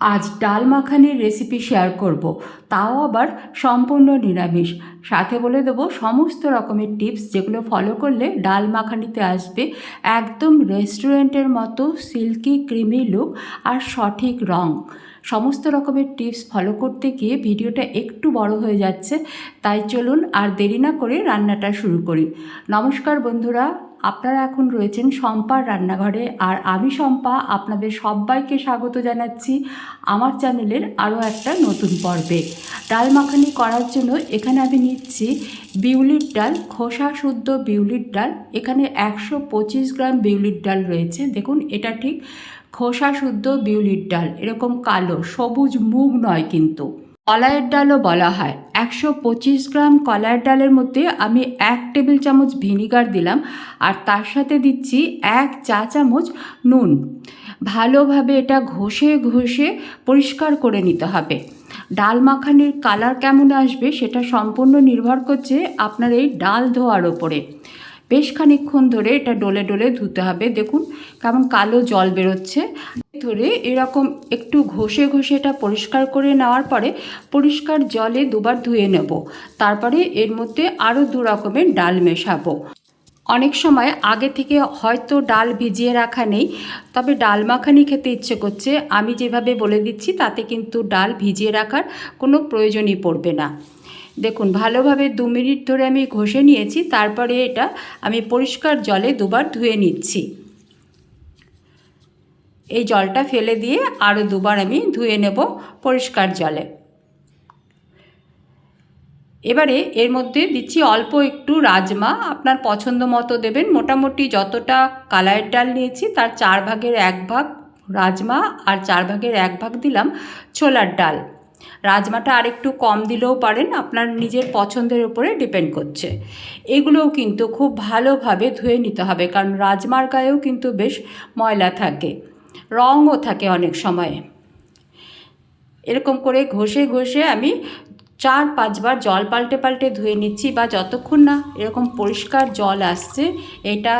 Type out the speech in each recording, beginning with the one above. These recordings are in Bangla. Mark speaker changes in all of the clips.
Speaker 1: আজ ডাল মাখানির রেসিপি শেয়ার করব। তাও আবার সম্পূর্ণ নিরামিষ। সাথে বলে দেবো, সমস্ত রকমের টিপস যেগুলো ফলো করলে ডাল মাখানিতে আসবে, একদম রেস্টুরেন্টের মতো সিল্কি ক্রিমি লুক আর সঠিক রং। সমস্ত রকমের টিপস ফলো করতে গিয়ে ভিডিওটা একটু বড় হয়ে যাচ্ছে, তাই চলুন আর দেরি না করে রান্নাটা শুরু করি। নমস্কার বন্ধুরা, আপনারা এখন রয়েছেন শম্পার রান্নাঘরে আর আমি শম্পা আপনাদের সবাইকে স্বাগত জানাচ্ছি আমার চ্যানেলের আরও একটা নতুন পর্বে। ডাল মাখানি করার জন্য এখানে আমি নিচ্ছি বিউলির ডাল, খোসা শুদ্ধ বিউলির ডাল। এখানে একশো পঁচিশ গ্রাম বিউলির ডাল রয়েছে। দেখুন, এটা ঠিক খোসা শুদ্ধ বিউলির ডাল, এরকম কালো, সবুজ মুগ নয় কিন্তু। কলাইয়ের ডালও বলা হয়। একশো পঁচিশ গ্রাম কলাইয়ের ডালের মধ্যে আমি এক টেবিল চামচ ভিনিগার দিলাম আর তার সাথে দিচ্ছি এক চা চামচ নুন। ভালোভাবে এটা ঘষে ঘষে পরিষ্কার করে নিতে হবে। ডাল মাখানির কালার কেমন আসবে সেটা সম্পূর্ণ নির্ভর করছে আপনার এই ডাল ধোয়ার ওপরে। বেশ খানিকক্ষণ ধরে এটা ডলে ডলে ধুতে হবে, দেখুন কেমন কালো জল বেরোচ্ছে। ধরে এরকম একটু ঘষে ঘষে এটা পরিষ্কার করে নেওয়ার পরে পরিষ্কার জলে দুবার ধুয়ে নেব। তারপরে এর মধ্যে আরও দু রকমের ডাল মেশাবো। অনেক সময় আগে থেকে হয়তো ডাল ভিজিয়ে রাখা নেই, তবে ডাল মাখানি খেতে ইচ্ছে করছে। আমি যেভাবে বলে দিচ্ছি, তাতে কিন্তু ডাল ভিজিয়ে রাখার কোনো প্রয়োজনই পড়বে না। দেখুন, ভালোভাবে দু মিনিট ধরে আমি ঘষে নিয়েছি, তারপরে এটা আমি পরিষ্কার জলে দুবার ধুয়ে নিচ্ছি। এই জলটা ফেলে দিয়ে আরও দুবার আমি ধুয়ে নেব পরিষ্কার জলে। এবারে এর মধ্যে দিচ্ছি অল্প একটু রাজমা, আপনার পছন্দ মতো দেবেন। মোটামুটি যতটা কালারের ডাল নিয়েছি, তার চার ভাগের এক ভাগ রাজমা আর চার ভাগের এক ভাগ দিলাম ছোলার ডাল। রাজমাটা আরেকটু কম দিলেও পারেন, আপনার নিজের পছন্দের উপরে ডিপেন্ড করছে। এগুলোও কিন্তু খুব ভালোভাবে ধুয়ে নিতে হবে, কারণ রাজমার গায়েও কিন্তু বেশ ময়লা থাকে, রঙও থাকে অনেক সময়ে। এরকম করে ঘষে ঘষে আমি চার পাঁচবার জল পাল্টে পাল্টে ধুয়ে নিচ্ছি, বা যতক্ষণ না এরকম পরিষ্কার জল আসছে, এটা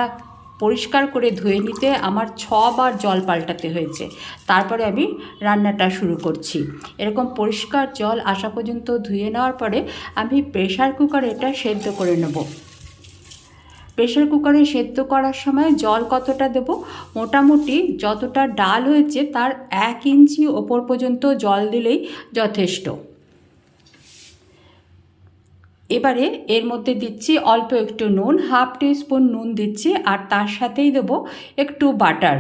Speaker 1: পরিষ্কার করে ধুয়ে নিতে আমার ছবার জল পাল্টাতে হয়েছে। তারপরে আমি রান্নাটা শুরু করছি। এরকম পরিষ্কার জল আসা পর্যন্ত ধুয়ে নেওয়ার পরে আমি প্রেশার কুকারে এটা সেদ্ধ করে নেব। প্রেশার কুকারে সেদ্ধ করার সময় জল কতটা দেব? মোটামুটি যতটা ডাল হয়েছে তার এক ইঞ্চি ওপর পর্যন্ত জল দিলেই যথেষ্ট। এবারে এর মধ্যে দিচ্ছি অল্প একটু নুন, হাফ স্পুন নুন দিচ্ছি আর তার সাথেই দেবো একটু বাটার।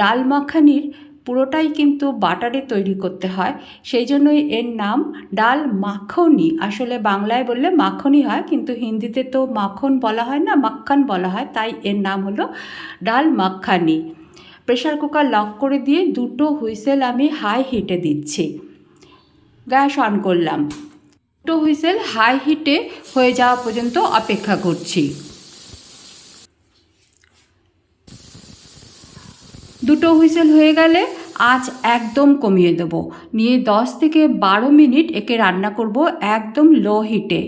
Speaker 1: ডাল মাখানির পুরোটাই কিন্তু বাটারে তৈরি করতে হয়, সেই জন্যই এর নাম ডাল মাখনি। আসলে বাংলায় বললে মাখনি হয়, কিন্তু হিন্দিতে তো মাখন বলা হয় না মাক্খান বলা হয়, তাই এর নাম হলো ডাল মাখানি। প্রেশার কুকার লক করে দিয়ে দুটো হুইসেল আমি হাই হিটে দিচ্ছি। গ্যাস অন করলাম। দুটো হুইসেল হাই হিটে হয়ে যাওয়া পর্যন্ত অপেক্ষা করছি। দুটো হুইসেল হয়ে গেলে আঁচ একদম কমিয়ে দেব। নিয়ে দশ থেকে বারো মিনিট একে রান্না করব একদম লো হিটে।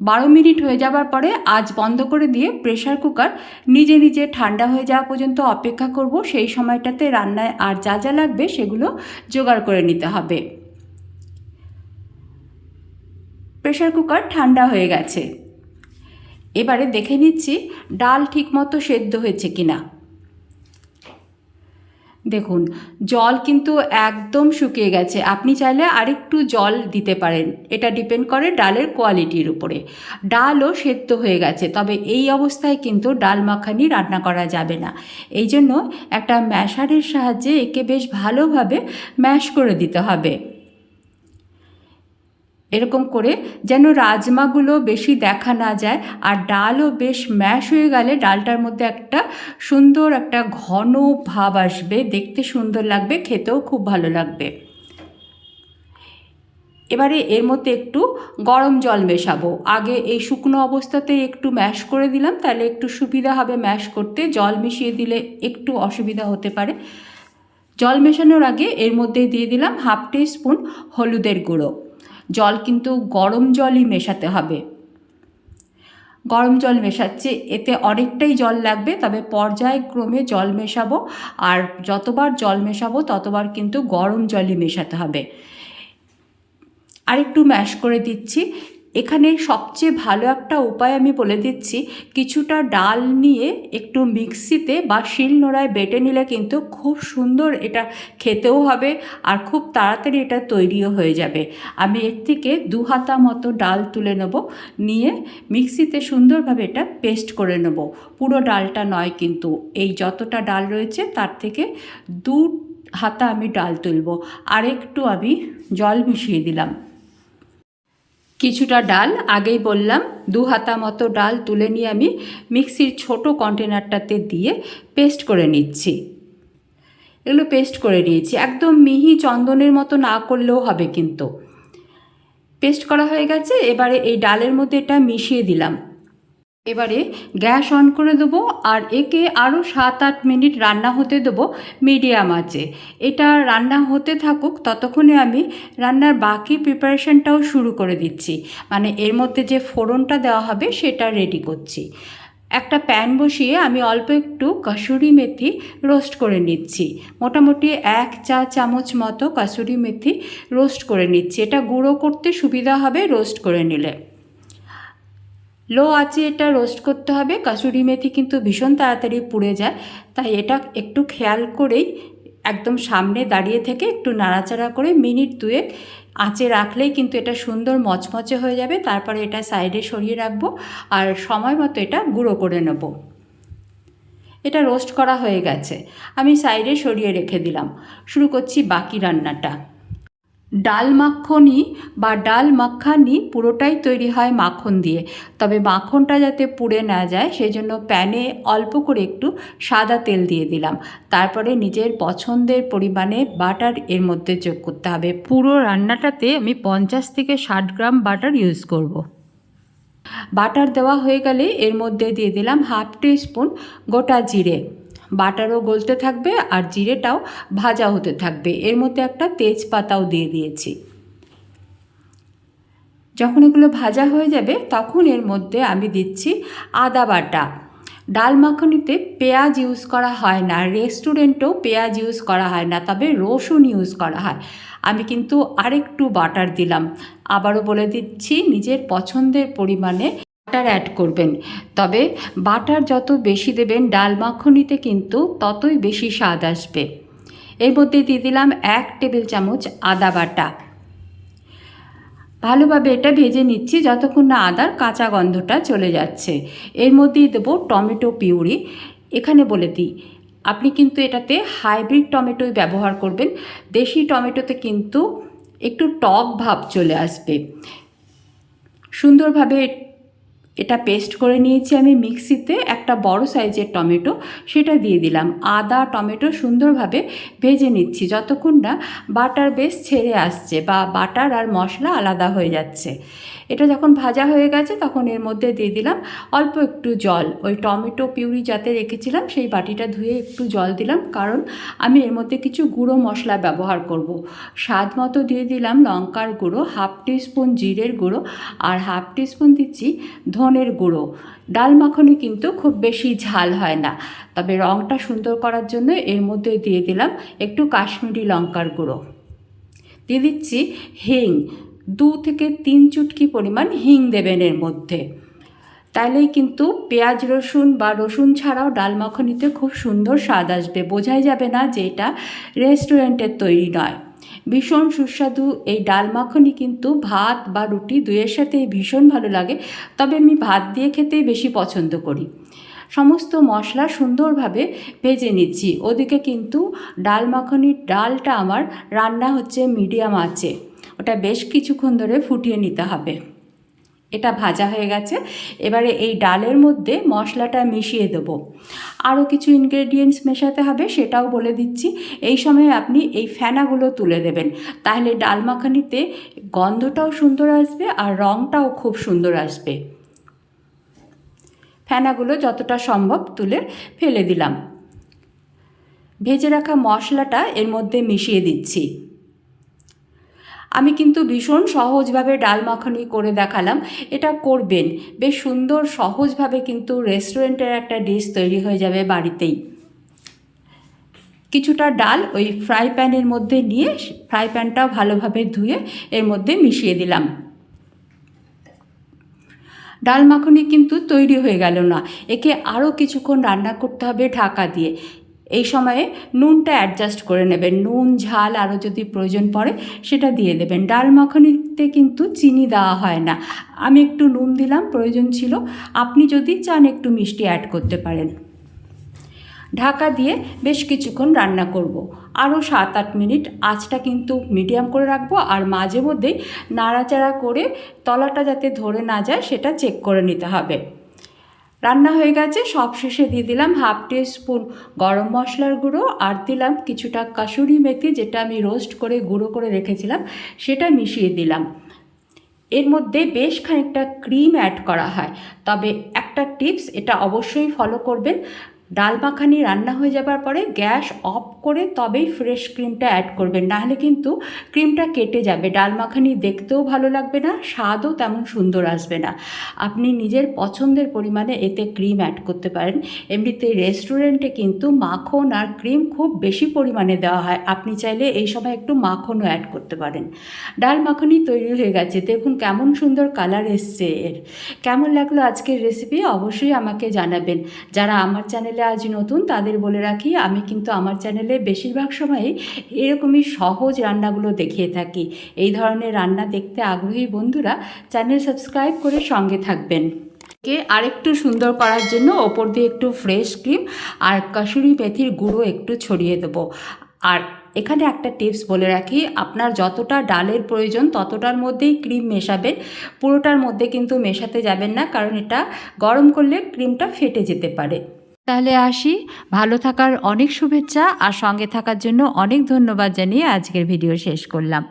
Speaker 1: বারো মিনিট হয়ে যাবার পরে আজ বন্ধ করে দিয়ে প্রেশার কুকার নিজে নিজে ঠান্ডা হয়ে যাওয়া পর্যন্ত অপেক্ষা করব। সেই সময়টাতে রান্নায় আর যা যা লাগবে সেগুলো জোগাড় করে নিতে হবে। প্রেশার কুকার ঠান্ডা হয়ে গেছে। এবারে দেখে নিচ্ছি ডাল ঠিকমতো সেদ্ধ হয়েছে কিনা। দেখুন, জল কিন্তু একদম শুকিয়ে গেছে। আপনি চাইলে আরেকটু জল দিতে পারেন। এটা ডিপেন্ড করে ডালের কোয়ালিটির উপরে। ডালও সেদ্ধ হয়ে গেছে, তবে এই অবস্থায় কিন্তু ডাল মাখানি রান্না করা যাবে না। এই জন্য একটা ম্যাশারের সাহায্যে একে বেশ ভালোভাবে ম্যাশ করে দিতে হবে। এরকম করে যেন রাজমাগুলো বেশি দেখা না যায় আর ডালও বেশ ম্যাশ হয়ে গেলে ডালটার মধ্যে একটা সুন্দর একটা ঘন ভাব আসবে। দেখতে সুন্দর লাগবে, খেতেও খুব ভালো লাগবে। এবারে এর মধ্যে একটু গরম জল মেশাবো। আগে এই শুকনো অবস্থাতে একটু ম্যাশ করে দিলাম, তাহলে একটু সুবিধা হবে ম্যাশ করতে। জল মিশিয়ে দিলে একটু অসুবিধা হতে পারে। জল মেশানোর আগে এর মধ্যে দিয়ে দিলাম হাফ টি স্পুন হলুদের গুঁড়ো। জল কিন্তু গরম জলই মেশাতে হবে। গরম জল মেশাচ্ছি, এতে অনেকটাই জল লাগবে, তবে পর্যায়ক্রমে জল মেশাবো, আর যতবার জল মেশাবো, ততবার কিন্তু গরম জলই মেশাতে হবে। আরেকটু ম্যাশ করে দিচ্ছি এখানে সবচেয়ে ভালো একটা উপায় আমি বলে দিচ্ছি, কিছুটা ডাল নিয়ে একটু মিক্সিতে বা শিল নোড়ায় বেটে নিলে কিন্তু খুব সুন্দর এটা খেতেও হবে আর খুব তাড়াতাড়ি এটা তৈরিও হয়ে যাবে। আমি এর থেকে দু হাতা মতো ডাল তুলে নেব, নিয়ে মিক্সিতে সুন্দরভাবে এটা পেস্ট করে নেব। পুরো ডালটা নয় কিন্তু, এই যতটা ডাল রয়েছে তার থেকে দু হাতা আমি ডাল তুলব। আর একটু আমি জল মিশিয়ে দিলাম। কিছুটা ডাল, আগেই বললাম, দু হাতা মতো ডাল তুলে নিয়ে আমি মিক্সির ছোট কন্টেনারটাতে দিয়ে পেস্ট করে নিচ্ছি। এগুলো পেস্ট করে নিয়েছি। একদম মিহি চন্দনের মতো না করলেও হবে কিন্তু। পেস্ট করা হয়ে গেছে, এবারে এই ডালের মধ্যে এটা মিশিয়ে দিলাম। এবারে গ্যাস অন করে দেবো আর একে আরও সাত আট মিনিট রান্না হতে দেবো মিডিয়াম আঁচে। এটা রান্না হতে থাকুক, ততক্ষণে আমি রান্নার বাকি প্রিপারেশনটাও শুরু করে দিচ্ছি। মানে এর মধ্যে যে ফোড়নটা দেওয়া হবে সেটা রেডি করছি। একটা প্যান বসিয়ে আমি অল্প একটু কাসুরি মেথি রোস্ট করে নিচ্ছি। মোটামুটি এক চা চামচ মতো কাসুরি মেথি রোস্ট করে নিচ্ছি। এটা গুঁড়ো করতে সুবিধা হবে রোস্ট করে নিলে। লো আছে এটা রোস্ট করতে হবে। কাসুরি মেথি কিন্তু ভীষণ তাড়াতাড়ি পুড়ে যায়। তাই এটা একটু খেয়াল করেই একদম সামনে দাঁড়িয়ে থেকে একটু নাড়াচাড়া করে মিনিট দুয়েক আঁচে রাখলেই কিন্তু এটা সুন্দর মচমচে হয়ে যাবে। তারপরে এটা সাইডে সরিয়ে রাখব আর সময় মতো এটা গুঁড়ো করে নেব। এটা রোস্ট করা হয়ে গেছে। আমি সাইডে সরিয়ে রেখে দিলাম। শুরু করছি বাকি রান্নাটা। ডাল মাখনি বা ডাল মাখানি পুরোটাই তৈরি হয় মাখন দিয়ে। তবে মাখনটা যাতে পুড়ে না যায় সেই জন্য প্যানে অল্প করে একটু সাদা তেল দিয়ে দিলাম। তারপরে নিজের পছন্দের পরিমাণে বাটার এর মধ্যে যোগ করতে হবে। পুরো রান্নাটাতে আমি পঞ্চাশ থেকে ষাট গ্রাম বাটার ইউজ করব। বাটার দেওয়া হয়ে গেলে এর মধ্যে দিয়ে দিলাম হাফ টি স্পুন গোটা জিরে। বাটারও গলতে থাকবে আর জিরেটাও ভাজা হতে থাকবে। এর মধ্যে একটা তেজপাতাও দিয়ে দিয়েছি। যখন এগুলো ভাজা হয়ে যাবে, তখন এর মধ্যে আমি দিচ্ছি আদা বাটা। ডাল মাখনিতে পেঁয়াজ ইউজ করা হয় না, রেস্টুরেন্টেও পেঁয়াজ ইউজ করা হয় না, তবে রসুন ইউজ করা হয়। আমি কিন্তু আরেকটু বাটার দিলাম। আবারও বলে দিচ্ছি, নিজের পছন্দের পরিমাণে বাটার অ্যাড করবেন। তবে বাটার যত বেশি দেবেন ডাল মাখনিতে কিন্তু ততই বেশি স্বাদ আসবে। এর মধ্যে দিয়ে দিলাম এক টেবিল চামচ আদা বাটা। ভালোভাবে এটা ভেজে নিচ্ছি যতক্ষণ না আদার কাঁচা গন্ধটা চলে যাচ্ছে। এর মধ্যেই দেবো টমেটো পিউরি। এখানে বলে দিই, আপনি কিন্তু এটাতে হাইব্রিড টমেটোই ব্যবহার করবেন। দেশি টমেটোতে কিন্তু একটু টক ভাব চলে আসবে। সুন্দরভাবে এটা পেস্ট করে নিয়েছি আমি মিক্সিতে একটা বড় সাইজের টমেটো, সেটা দিয়ে দিলাম। আদা, টমেটো সুন্দরভাবে ভেজে নিচ্ছি যতক্ষণ না বাটার বেশ ছেড়ে আসছে বা বাটার আর মশলা আলাদা হয়ে যাচ্ছে। এটা যখন ভাজা হয়ে গেছে তখন এর মধ্যে দিয়ে দিলাম অল্প একটু জল। ওই টমেটো পিউরি যাতে রেখেছিলাম সেই বাটিটা ধুয়ে একটু জল দিলাম কারণ আমি এর মধ্যে কিছু গুঁড়ো মশলা ব্যবহার করব। স্বাদ মতো দিয়ে দিলাম লঙ্কার গুঁড়ো, হাফ টিস্পুন জিরের গুঁড়ো আর হাফ টিস্পুন দিচ্ছি ধনের গুঁড়ো। ডাল মাখনি কিন্তু খুব বেশি ঝাল হয় না। তবে রঙটা সুন্দর করার জন্য এর মধ্যে দিয়ে দিলাম একটু কাশ্মীরি লঙ্কার গুঁড়ো। দিয়ে দিচ্ছি হিং। দু থেকে তিন চুটকি পরিমাণ হিং দেবেন এর মধ্যে। তাহলেই কিন্তু পেঁয়াজ, রসুন বা রসুন ছাড়াও ডাল মাখনিতে খুব সুন্দর স্বাদ আসবে। বোঝাই যাবে না যে এটা রেস্টুরেন্টের তৈরি নয়। ভীষণ সুস্বাদু এই ডাল মাখনি কিন্তু ভাত বা রুটি দুয়ের সাথে ভীষণ ভালো লাগে। তবে আমি ভাত দিয়ে খেতেই বেশি পছন্দ করি। সমস্ত মশলা সুন্দরভাবে ভেজে নিচ্ছি। ওদিকে কিন্তু ডাল মাখনির ডালটা আমার রান্না হচ্ছে মিডিয়াম আছে ওটা বেশ কিছুক্ষণ ধরে ফুটিয়ে নিতে হবে। এটা ভাজা হয়ে গেছে। এবারে এই ডালের মধ্যে মশলাটা মিশিয়ে দেবো। আরও কিছু ইনগ্রেডিয়েন্টস মেশাতে হবে, সেটাও বলে দিচ্ছি। এই সময় আপনি এই ফেনাগুলো তুলে দেবেন। তাহলে ডাল মাখানিতে গন্ধটাও সুন্দর আসবে আর রঙটাও খুব সুন্দর আসবে। ফেনাগুলো যতটা সম্ভব তুলে ফেলে দিলাম। ভেজে রাখা মশলাটা এর মধ্যে মিশিয়ে দিচ্ছি। আমি কিন্তু ভীষণ সহজভাবে ডাল মাখানি করে দেখালাম। এটা করবেন। বেশ সুন্দর, সহজভাবে কিন্তু রেস্টুরেন্টের একটা ডিশ তৈরি হয়ে যাবে বাড়িতেই। কিছুটা ডাল ওই ফ্রাই প্যানের মধ্যে নিয়ে ফ্রাই প্যানটাও ভালোভাবে ধুয়ে এর মধ্যে মিশিয়ে দিলাম। ডাল মাখনি কিন্তু তৈরি হয়ে গেল না। একে আরও কিছুক্ষণ রান্না করতে হবে ঢাকা দিয়ে। এই সময়ে নুনটা অ্যাডজাস্ট করে নেবেন। নুন, ঝাল আরও যদি প্রয়োজন পড়ে সেটা দিয়ে দেবেন। ডাল মাখনিতে কিন্তু চিনি দেওয়া হয় না। আমি একটু নুন দিলাম, প্রয়োজন ছিল। আপনি যদি চান একটু মিষ্টি অ্যাড করতে পারেন। ঢাকা দিয়ে বেশ কিছুক্ষণ রান্না করব। আরও সাত আট মিনিট আঁচটা কিন্তু মিডিয়াম করে রাখব আর মাঝে মধ্যেই নাড়াচাড়া করে তলাটা যাতে ধরে না যায় সেটা চেক করে নিতে হবে। রান্না হয়ে গেছে সব শেষে দিয়ে দিলাম হাফ টি স্পুন গরম মশলার গুঁড়ো আর দিলাম কিছুটা কাসুরি মেথি যেটা আমি রোস্ট করে, গুঁড়ো করে রেখেছিলাম, সেটা মিশিয়ে দিলাম। এর মধ্যে বেশ খানিকটা ক্রিম অ্যাড করা হয়, তবে একটা টিপস এটা অবশ্যই ফলো করবেন ডাল মাখানি রান্না হয়ে যাবার পরে গ্যাস অফ করে তবেই ফ্রেশ ক্রিমটা অ্যাড করবেন। নাহলে কিন্তু ক্রিমটা কেটে যাবে। ডাল মাখানি দেখতেও ভালো লাগবে না, স্বাদও তেমন সুন্দর আসবে না। আপনি নিজের পছন্দের পরিমাণে এতে ক্রিম অ্যাড করতে পারেন। এমনিতে রেস্টুরেন্টে কিন্তু মাখন আর ক্রিম খুব বেশি পরিমাণে দেওয়া হয়। আপনি চাইলে এই সময় একটু মাখনও অ্যাড করতে পারেন। ডাল মাখানি তৈরি হয়ে গেছে। দেখুন কেমন সুন্দর কালার এসছে এর। কেমন লাগল আজকের রেসিপি অবশ্যই আমাকে জানাবেন। যারা আমার চ্যানেলে আজ নতুন, তাদের বলে রাখি, আমি কিন্তু আমার চ্যানেলে বেশিরভাগ সময়ই এরকমই সহজ রান্নাগুলো দেখিয়ে থাকি। এই ধরনের রান্না দেখতে আগ্রহী বন্ধুরা চ্যানেল সাবস্ক্রাইব করে সঙ্গে থাকবেন। কে আরেকটু সুন্দর করার জন্য ওপর দিয়ে একটু ফ্রেশ ক্রিম আর কাসুরি মেথির গুঁড়ো একটু ছড়িয়ে দেবো। আর এখানে একটা টিপস বলে রাখি, আপনার যতটা ডালের প্রয়োজন ততটার মধ্যেই ক্রিম মেশাবেন, পুরোটার মধ্যে কিন্তু মেশাতে যাবেন না, কারণ এটা গরম করলে ক্রিমটা ফেটে যেতে পারে। তাহলে আসি। ভালো থাকার অনেক শুভেচ্ছা আর সঙ্গে থাকার জন্য অনেক ধন্যবাদ জানিয়ে আজকের ভিডিও শেষ করলাম।